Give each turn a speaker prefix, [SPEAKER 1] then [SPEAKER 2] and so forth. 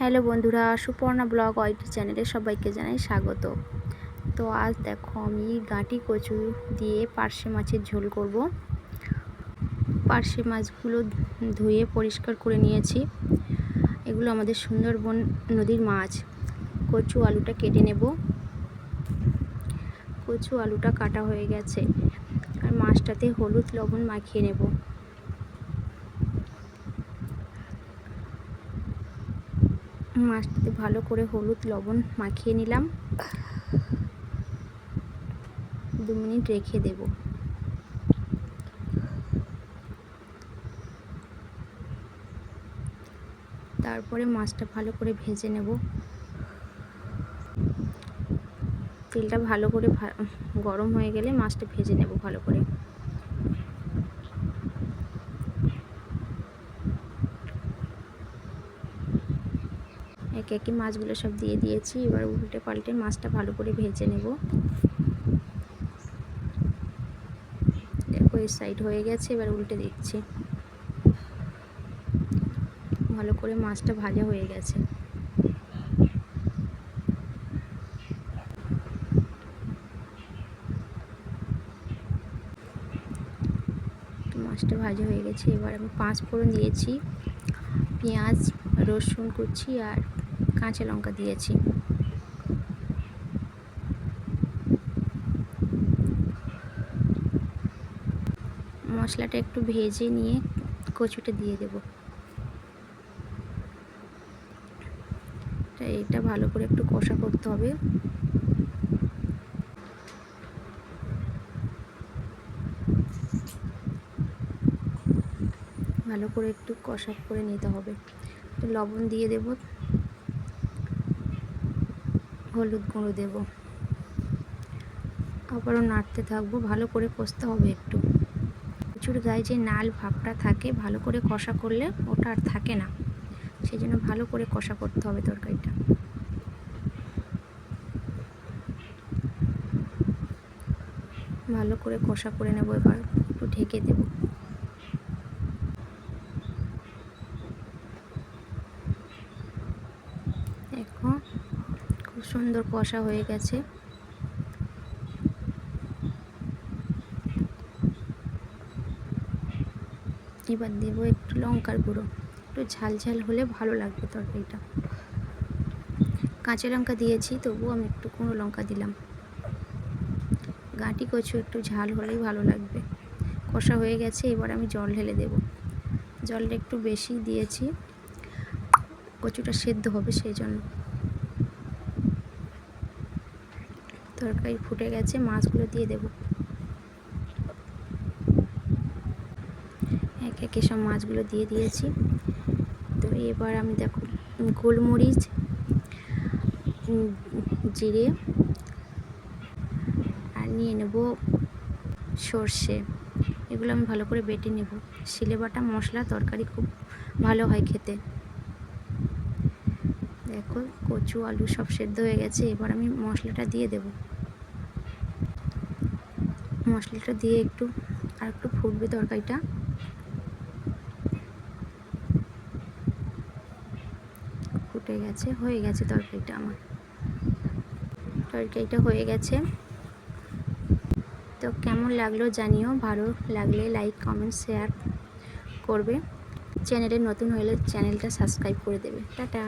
[SPEAKER 1] Hello বন্ধুরা, Suparna blog ওয়াইটি চ্যানেলে সবাইকে জানাই স্বাগত। তো আজ দেখো আমি গাঁটি কচু দিয়ে পার্শে মাছের ঝোল করব। পার্শে মাছগুলো ধুয়ে পরিষ্কার করে নিয়েছি। এগুলো আমাদের সুন্দরবন নদীর মাছ। কচু আলুটা কেটে নেব। কচু আলুটা কাটা হয়ে গেছে। আর মাছটাতে হলুদ লবণ মাখিয়ে নেব। মাছটাতে ভালো করে হলুদ লবণ মাখিয়ে নিলাম। দু মিনিট রেখে দেব। তারপরে মাছটা ভালো করে ভেজে নেব। তেলটা ভালো করে গরম হয়ে গেলে মাছটা ভেজে নেব ভালো করে। একে একে মাছগুলো সব দিয়ে দিয়েছি। এবার উল্টে পাল্টে মাছটা ভালো করে ভেজে নেব। দেখো, এই সাইড হয়ে গেছে, এবার উল্টে দিচ্ছি। ভালো করে মাছটা ভাজা হয়ে গেছে। মাছটা ভাজা হয়ে গেছে। এবার আমি পাঁচ ফোড়ন দিয়েছি, পেঁয়াজ, রসুন কুচি আর কাঁচা লঙ্কা দিয়েছি। মশলাটা একটু ভেজে নিয়ে কচুটা দিয়ে দেব। এটা ভালো করে একটু কষা করতে হবে। ভালো করে একটু কষা করে নিতে হবে। লবণ দিয়ে দেব। হলুদ গুঁড়ো দেব। আবারও নাড়তে থাকব, ভালো করে কষতে হবে একটু। কচুর গায়ে যে নাল ভাবটা থাকে, ভালো করে কষা করলে ওটা আর থাকে না। সেই জন্য ভালো করে কষা করতে হবে তরকারিটা। ভালো করে কষা করে নেব, এবার একটু ঢেকে দেবো দেখো খুব সুন্দর কষা হয়ে গেছে। এবার দেবো একটু লঙ্কার গুঁড়ো। একটু ঝাল ঝাল হলে ভালো লাগবে তরকারিটা। কাঁচা লঙ্কা দিয়েছি, তবুও আমি একটু কোনো লঙ্কা দিলাম। গাঁটি কচু একটু ঝাল হলেই ভালো লাগবে। কষা হয়ে গেছে, এবার আমি জল ঢেলে দেব। জলটা একটু বেশি দিয়েছি। কচুটা সেদ্ধ হবে, সেই জন্য। তরকারি ফুটে গেছে, মাছগুলো দিয়ে দেব। এক একে সব মাছগুলো দিয়ে দিয়েছি। তো এবার আমি দেখো, গোলমরিচ জিরে, আর নিয়ে নেব সর্ষে। এগুলো আমি ভালো করে বেটে নেব। শিলে বাটা মশলা, তরকারি খুব ভালো হয় খেতে। দেখো কচু, আলু সব সেদ্ধ হয়ে গেছে, এবার আমি মশলাটা দিয়ে দেব। মশলাটা দিয়ে একটু, আর একটু ফুটবে তরকারিটা। ফুটে গেছে, হয়ে গেছে তরকারিটা আমার। তরকারিটা হয়ে গেছে। তো কেমন লাগল জানিও, ভালো লাগলে লাইক কমেন্ট শেয়ার করবে। চ্যানেলে নতুন হলে চ্যানেলটা সাবস্ক্রাইব করে দেবে। টাটা।